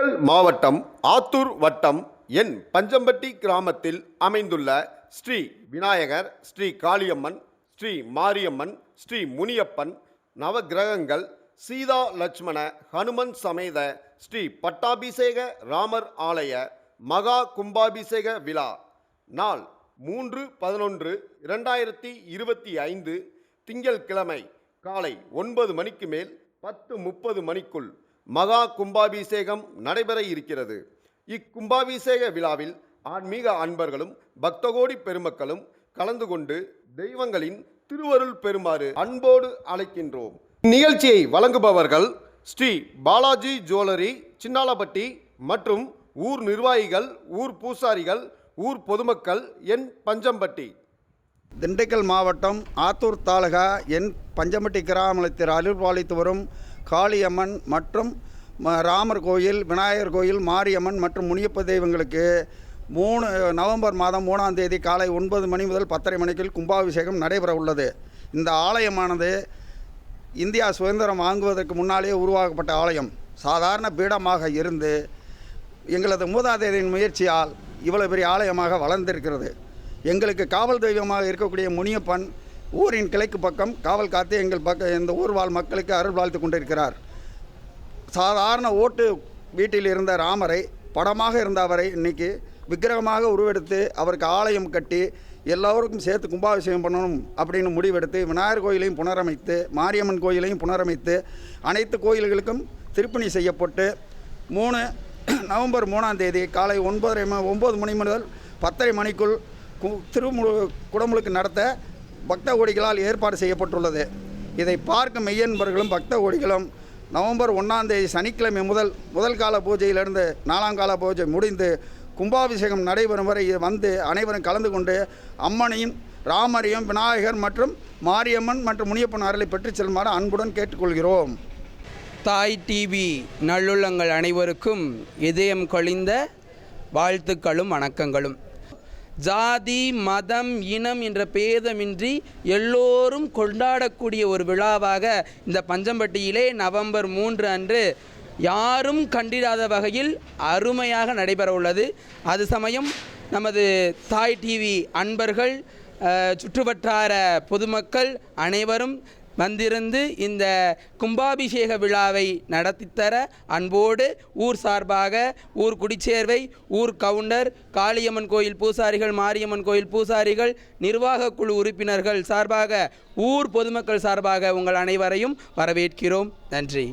திண்டுக்கல் மாவட்டம் ஆத்தூர் வட்டம் என் பஞ்சம்பட்டி கிராமத்தில் அமைந்துள்ள ஸ்ரீ விநாயகர் ஸ்ரீ காளியம்மன் ஸ்ரீ மாரியம்மன் ஸ்ரீ முனியப்பன் நவகிரகங்கள் சீதா லட்சுமண ஹனுமன் சமேத ஸ்ரீ பட்டாபிஷேக ராமர் ஆலய மகா கும்பாபிஷேக விழா நாள் மூன்று பதினொன்று இரண்டாயிரத்தி இருபத்தி ஐந்து திங்கட்கிழமை காலை ஒன்பது மணிக்கு மேல் பத்து முப்பது மணிக்குள் மகா கும்பாபிஷேகம் நடைபெற இருக்கிறது. இக்கும்பாபிஷேக விழாவில் ஆன்மீக அன்பர்களும் பக்தகோடி பெருமக்களும் கலந்து கொண்டு தெய்வங்களின் திருவருள் பெறுமாறு அன்போடு அழைக்கின்றோம். நிகழ்ச்சியை வழங்குபவர்கள் ஸ்ரீ பாலாஜி ஜுவல்லரி சின்னாலப்பட்டி மற்றும் ஊர் நிர்வாகிகள் ஊர் பூசாரிகள் ஊர் பொதுமக்கள் என் பஞ்சம்பட்டி. திண்டுக்கல் மாவட்டம் ஆத்தூர் தாலுகா என் பஞ்சம்பட்டி கிராமத்தில் அலுவலித்து வரும் காளியம்மன் மற்றும் ராமர் கோயில் விநாயகர் கோயில் மாரியம்மன் மற்றும் முனியப்ப தெய்வங்களுக்கு மூணு நவம்பர் மாதம் மூணாம் தேதி காலை ஒன்பது மணி முதல் பத்தரை மணிக்குள் கும்பாபிஷேகம் நடைபெற உள்ளது. இந்த ஆலயமானது இந்தியா சுதந்திரம் வாங்குவதற்கு முன்னாலேயே உருவாக்கப்பட்ட ஆலயம். சாதாரண பீடமாக இருந்து எங்களது மூதாதையரின் முயற்சியால் இவ்வளவு பெரிய ஆலயமாக வளர்ந்திருக்கிறது. எங்களுக்கு காவல் தெய்வமாக இருக்கக்கூடிய முனியப்பன் ஊரின் கிழக்கு பக்கம் காவல் காத்து எங்கள் பக்க இந்த ஊர் வாழ் மக்களுக்கு அருள் வாழ்த்து கொண்டிருக்கிறார். சாதாரண ஓட்டு வீட்டில் இருந்த ராமரை படமாக இருந்த அவரை இன்னைக்கு விக்கிரகமாக உருவெடுத்து அவருக்கு ஆலயம் கட்டி எல்லோருக்கும் சேர்த்து கும்பாபிஷேகம் பண்ணணும் அப்படின்னு முடிவெடுத்து விநாயகர் கோயிலையும் புனரமைத்து மாரியம்மன் கோயிலையும் புனரமைத்து அனைத்து கோயில்களுக்கும் திருப்பணி செய்யப்பட்டு மூணு நவம்பர் மூணாம் தேதி காலை ஒன்பதரை ம ஒம்பது மணி முதல் பத்தரை மணிக்குள் கு திருமுழு குடமுழுக்கு நடத்த பக்த கோடிகளால் ஏற்பாடு செய்யப்பட்டுள்ளது. இதை பார்க்கும் மெய்யன்பர்களும் பக்த கோடிகளும் நவம்பர் ஒன்றாம் தேதி சனிக்கிழமை முதல் முதல் கால பூஜையிலிருந்து நாலாம் கால பூஜை முடிந்து கும்பாபிஷேகம் நடைபெறும் வரை வந்து அனைவரும் கலந்து கொண்டு அம்மனையும் ராமரையும் விநாயகர் மற்றும் மாரியம்மன் மற்றும் முனியப்பன் அருளை பெற்றுச் செல்லுமாறு அன்புடன் கேட்டுக்கொள்கிறோம். தாய் டிவி நல்லுள்ளங்கள் அனைவருக்கும் இதயம் கழிந்த வாழ்த்துக்களும் வணக்கங்களும். ஜாதி மதம் இனம் என்ற பேதமின்றி எல்லோரும் கொண்டாடக்கூடிய ஒரு விழாவாக இந்த பஞ்சம்பட்டியிலே நவம்பர் மூன்று அன்று யாரும் கண்டிராத வகையில் அருமையாக நடைபெற உள்ளது அது சமயம் நமது தாய் டிவி அன்பர்கள் சுற்றுவட்டார பொதுமக்கள் அனைவரும் வந்திருந்து இந்த கும்பாபிஷேக விழாவை நடத்தித்தர அன்போடு ஊர் சார்பாக ஊர் குடிச்சேர்வை ஊர் கவுண்டர் காளியம்மன் கோயில் பூசாரிகள் மாரியம்மன் கோயில் பூசாரிகள் நிர்வாக குழு உறுப்பினர்கள் சார்பாக ஊர் பொதுமக்கள் சார்பாக உங்கள் அனைவரையும் வரவேற்கிறோம். நன்றி.